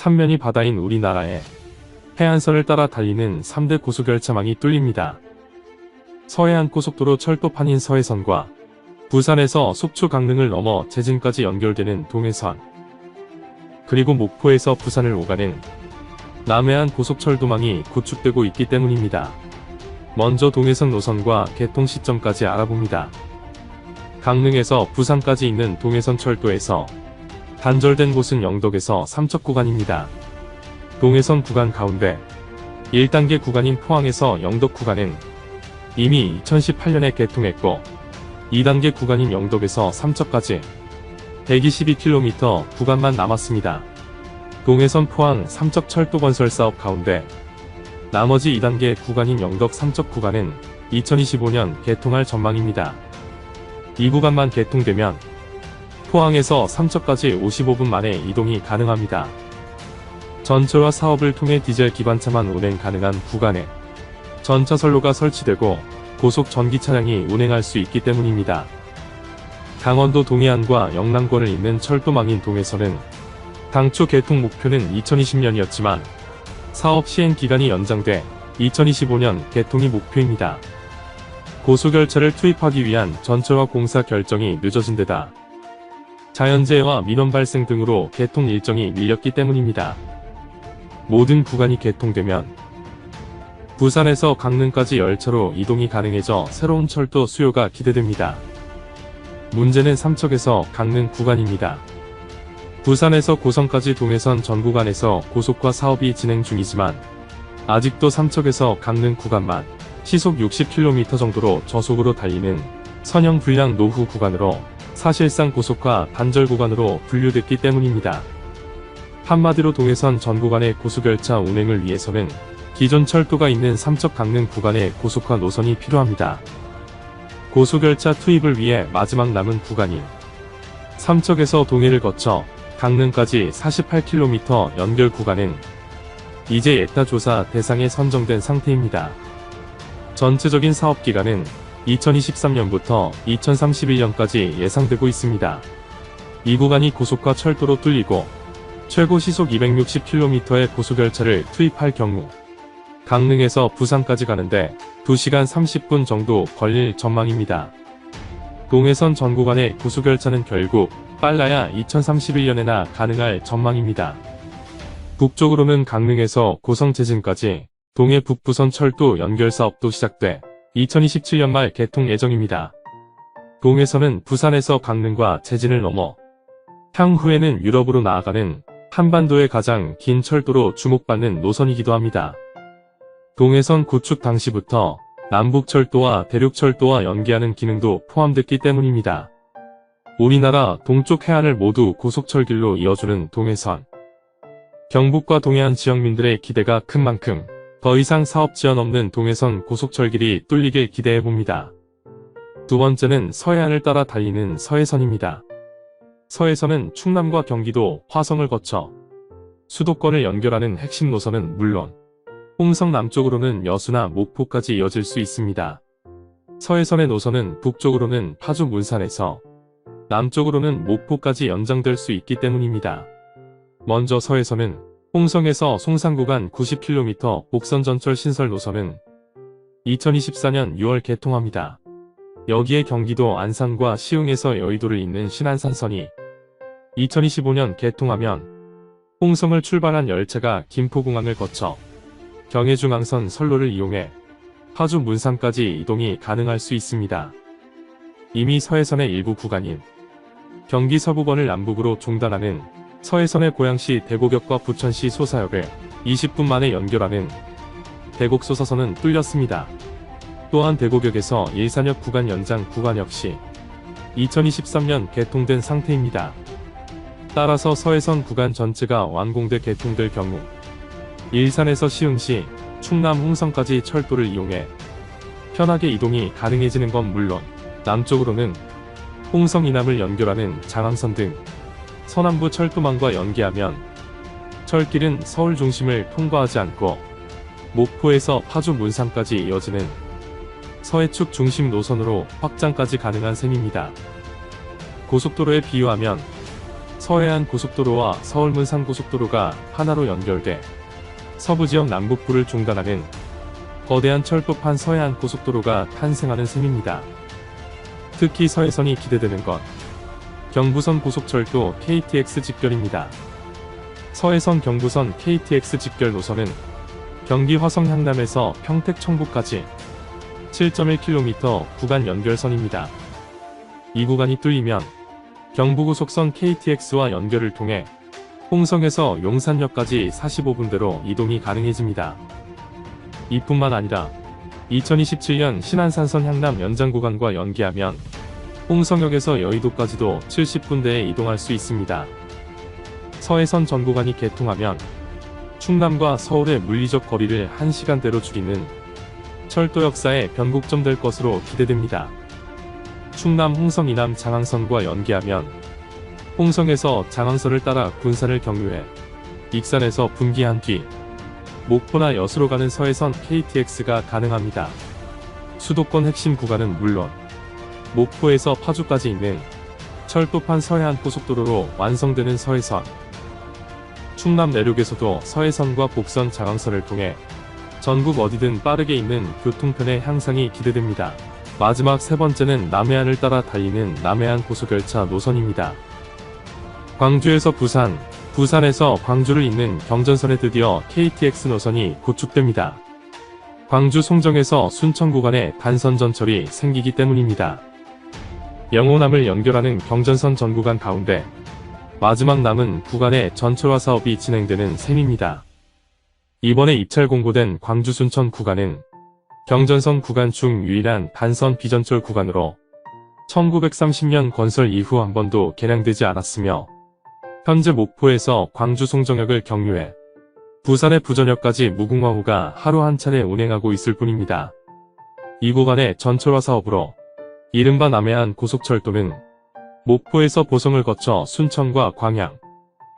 삼면이 바다인 우리나라에 해안선을 따라 달리는 3대 고속열차망이 뚫립니다. 서해안 고속도로 철도판인 서해선과 부산에서 속초 강릉을 넘어 제진까지 연결되는 동해선 그리고 목포에서 부산을 오가는 남해안 고속철도망이 구축되고 있기 때문입니다. 먼저 동해선 노선과 개통 시점까지 알아봅니다. 강릉에서 부산까지 있는 동해선 철도에서 단절된 곳은 영덕에서 삼척 구간입니다. 동해선 구간 가운데 1단계 구간인 포항에서 영덕 구간은 이미 2018년에 개통했고 2단계 구간인 영덕에서 삼척까지 122km 구간만 남았습니다. 동해선 포항 삼척 철도 건설 사업 가운데 나머지 2단계 구간인 영덕 삼척 구간은 2025년 개통할 전망입니다. 이 구간만 개통되면 포항에서 삼척까지 55분 만에 이동이 가능합니다. 전철화 사업을 통해 디젤 기관차만 운행 가능한 구간에 전차선로가 설치되고 고속 전기 차량이 운행할 수 있기 때문입니다. 강원도 동해안과 영남권을 잇는 철도망인 동해선은 당초 개통 목표는 2020년이었지만 사업 시행 기간이 연장돼 2025년 개통이 목표입니다. 고속열차를 투입하기 위한 전철화 공사 결정이 늦어진 데다 자연재해와 민원 발생 등으로 개통 일정이 밀렸기 때문입니다. 모든 구간이 개통되면 부산에서 강릉까지 열차로 이동이 가능해져 새로운 철도 수요가 기대됩니다. 문제는 삼척에서 강릉 구간입니다. 부산에서 고성까지 동해선 전 구간에서 고속화 사업이 진행 중이지만 아직도 삼척에서 강릉 구간만 시속 60km 정도로 저속으로 달리는 선형 불량 노후 구간으로 사실상 고속화 단절 구간으로 분류됐기 때문입니다. 한마디로 동해선 전 구간의 고속열차 운행을 위해서는 기존 철도가 있는 삼척 강릉 구간의 고속화 노선이 필요합니다. 고속열차 투입을 위해 마지막 남은 구간인 삼척에서 동해를 거쳐 강릉까지 48km 연결 구간은 이제 예타 조사 대상에 선정된 상태입니다. 전체적인 사업 기간은 2023년부터 2031년까지 예상되고 있습니다. 이 구간이 고속화 철도로 뚫리고 최고 시속 260km의 고속열차를 투입할 경우 강릉에서 부산까지 가는데 2시간 30분 정도 걸릴 전망입니다. 동해선 전 구간의 고속열차는 결국 빨라야 2031년에나 가능할 전망입니다. 북쪽으로는 강릉에서 고성 제진까지 동해 북부선 철도 연결 사업도 시작돼 2027년 말 개통 예정입니다. 동해선은 부산에서 강릉과 제진을 넘어 향후에는 유럽으로 나아가는 한반도의 가장 긴 철도로 주목받는 노선이기도 합니다. 동해선 구축 당시부터 남북철도와 대륙철도와 연계하는 기능도 포함됐기 때문입니다. 우리나라 동쪽 해안을 모두 고속철길로 이어주는 동해선. 경북과 동해안 지역민들의 기대가 큰 만큼 더 이상 사업 지연 없는 동해선 고속철길이 뚫리길 기대해봅니다. 두 번째는 서해안을 따라 달리는 서해선입니다. 서해선은 충남과 경기도, 화성을 거쳐 수도권을 연결하는 핵심 노선은 물론 홍성 남쪽으로는 여수나 목포까지 이어질 수 있습니다. 서해선의 노선은 북쪽으로는 파주 문산에서 남쪽으로는 목포까지 연장될 수 있기 때문입니다. 먼저 서해선은 홍성에서 송산 구간 90km 복선 전철 신설 노선은 2024년 6월 개통합니다. 여기에 경기도 안산과 시흥에서 여의도를 잇는 신안산선이 2025년 개통하면 홍성을 출발한 열차가 김포공항을 거쳐 경해중앙선 선로를 이용해 파주 문산까지 이동이 가능할 수 있습니다. 이미 서해선의 일부 구간인 경기 서부권을 남북으로 종단하는 서해선의 고양시 대곡역과 부천시 소사역을 20분 만에 연결하는 대곡 소사선은 뚫렸습니다. 또한 대곡역에서 일산역 구간 연장 구간 역시 2023년 개통된 상태입니다. 따라서 서해선 구간 전체가 완공돼 개통될 경우 일산에서 시흥시, 충남 홍성까지 철도를 이용해 편하게 이동이 가능해지는 건 물론 남쪽으로는 홍성 이남을 연결하는 장항선 등 서남부 철도망과 연계하면 철길은 서울 중심을 통과하지 않고 목포에서 파주 문산까지 이어지는 서해축 중심 노선으로 확장까지 가능한 셈입니다. 고속도로에 비유하면 서해안 고속도로와 서울 문산 고속도로가 하나로 연결돼 서부 지역 남북부를 중단하는 거대한 철도판 서해안 고속도로가 탄생하는 셈입니다. 특히 서해선이 기대되는 것. 경부선 고속철도 KTX 직결입니다. 서해선 경부선 KTX 직결 노선은 경기 화성 향남에서 평택 청구까지 7.1km 구간 연결선입니다. 이 구간이 뚫리면 경부고속선 KTX와 연결을 통해 홍성에서 용산역까지 45분대로 이동이 가능해집니다. 이뿐만 아니라 2027년 신안산선 향남 연장 구간과 연계하면 홍성역에서 여의도까지도 70분대에 이동할 수 있습니다. 서해선 전 구간이 개통하면 충남과 서울의 물리적 거리를 1시간대로 줄이는 철도 역사의 변곡점 될 것으로 기대됩니다. 충남 홍성 이남 장항선과 연계하면 홍성에서 장항선을 따라 군산을 경유해 익산에서 분기한 뒤 목포나 여수로 가는 서해선 KTX가 가능합니다. 수도권 핵심 구간은 물론 목포에서 파주까지 있는 철도판 서해안 고속도로로 완성되는 서해선 충남 내륙에서도 서해선과 복선 장항선을 통해 전국 어디든 빠르게 있는 교통편의 향상이 기대됩니다. 마지막 세 번째는 남해안을 따라 달리는 남해안 고속열차 노선입니다. 광주에서 부산, 부산에서 광주를 잇는 경전선에 드디어 KTX 노선이 구축됩니다. 광주 송정에서 순천 구간에 단선 전철이 생기기 때문입니다. 영호남을 연결하는 경전선 전 구간 가운데 마지막 남은 구간의 전철화 사업이 진행되는 셈입니다. 이번에 입찰 공고된 광주 순천 구간은 경전선 구간 중 유일한 단선 비전철 구간으로 1930년 건설 이후 한 번도 개량되지 않았으며 현재 목포에서 광주 송정역을 경유해 부산의 부전역까지 무궁화 호가 하루 한 차례 운행하고 있을 뿐입니다. 이 구간의 전철화 사업으로 이른바 남해안 고속철도는 목포에서 보성을 거쳐 순천과 광양,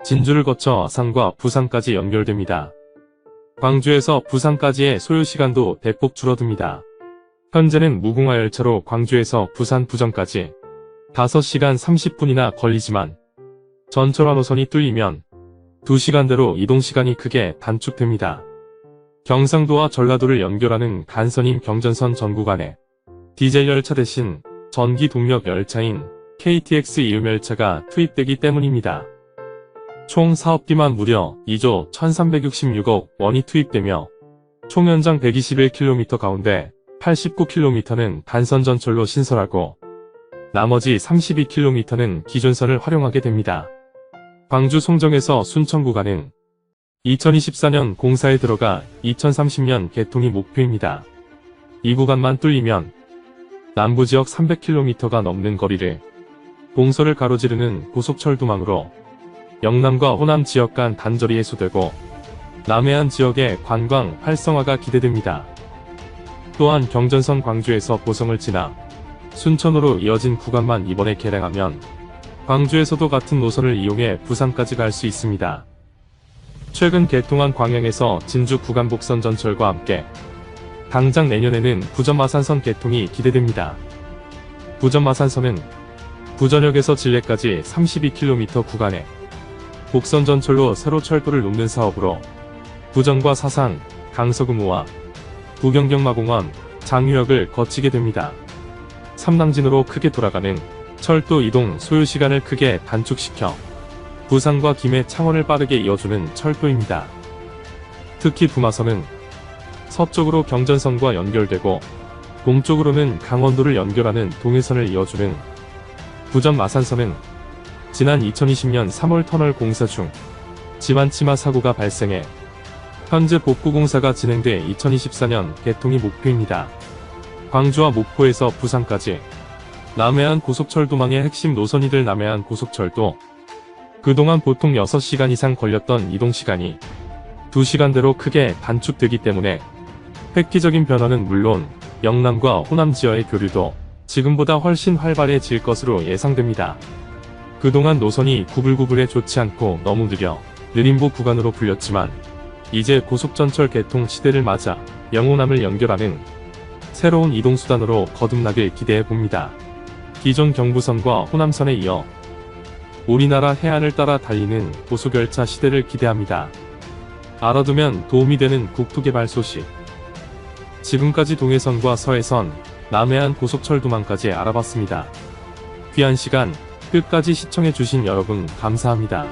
진주를 거쳐 아산과 부산까지 연결됩니다. 광주에서 부산까지의 소요시간도 대폭 줄어듭니다. 현재는 무궁화 열차로 광주에서 부산 부전까지 5시간 30분이나 걸리지만 전철화 노선이 뚫리면 2시간대로 이동시간이 크게 단축됩니다. 경상도와 전라도를 연결하는 간선인 경전선 전 구간에 디젤 열차 대신 전기 동력 열차인 KTX 이음 열차가 투입되기 때문입니다. 총 사업비만 무려 2조 1366억 원이 투입되며 총 연장 121km 가운데 89km는 단선 전철로 신설하고 나머지 32km는 기존선을 활용하게 됩니다. 광주 송정에서 순천 구간은 2024년 공사에 들어가 2030년 개통이 목표입니다. 이 구간만 뚫리면 남부지역 300km가 넘는 거리를 동서를 가로지르는 고속철 도망으로 영남과 호남 지역 간 단절이 해소되고 남해안 지역의 관광 활성화가 기대됩니다. 또한 경전선 광주에서 보성을 지나 순천으로 이어진 구간만 이번에 개량하면 광주에서도 같은 노선을 이용해 부산까지 갈 수 있습니다. 최근 개통한 광양에서 진주 구간 복선 전철과 함께 당장 내년에는 부전마산선 개통이 기대됩니다. 부전마산선은 부전역에서 진례까지 32km 구간에 복선 전철로 새로 철도를 놓는 사업으로 부전과 사상, 강서구무와 부경경마공원, 장유역을 거치게 됩니다. 삼당진으로 크게 돌아가는 철도 이동 소요 시간을 크게 단축시켜 부산과 김해 창원을 빠르게 이어주는 철도입니다. 특히 부마선은 서쪽으로 경전선과 연결되고 동쪽으로는 강원도를 연결하는 동해선을 이어주는 부전 마산선은 지난 2020년 3월 터널 공사 중 집안 치마 사고가 발생해 현재 복구 공사가 진행돼 2024년 개통이 목표입니다. 광주와 목포에서 부산까지 남해안 고속철도망의 핵심 노선이 될 남해안 고속철도 그동안 보통 6시간 이상 걸렸던 이동시간이 2시간대로 크게 단축되기 때문에 획기적인 변화는 물론 영남과 호남 지역의 교류도 지금보다 훨씬 활발해질 것으로 예상됩니다. 그동안 노선이 구불구불해 좋지 않고 너무 느려 느림보 구간으로 불렸지만 이제 고속전철 개통 시대를 맞아 영호남을 연결하는 새로운 이동수단으로 거듭나길 기대해 봅니다. 기존 경부선과 호남선에 이어 우리나라 해안을 따라 달리는 고속열차 시대를 기대합니다. 알아두면 도움이 되는 국토개발 소식. 지금까지 동해선과 서해선, 남해안 고속철도망까지 알아봤습니다. 귀한 시간 끝까지 시청해주신 여러분 감사합니다.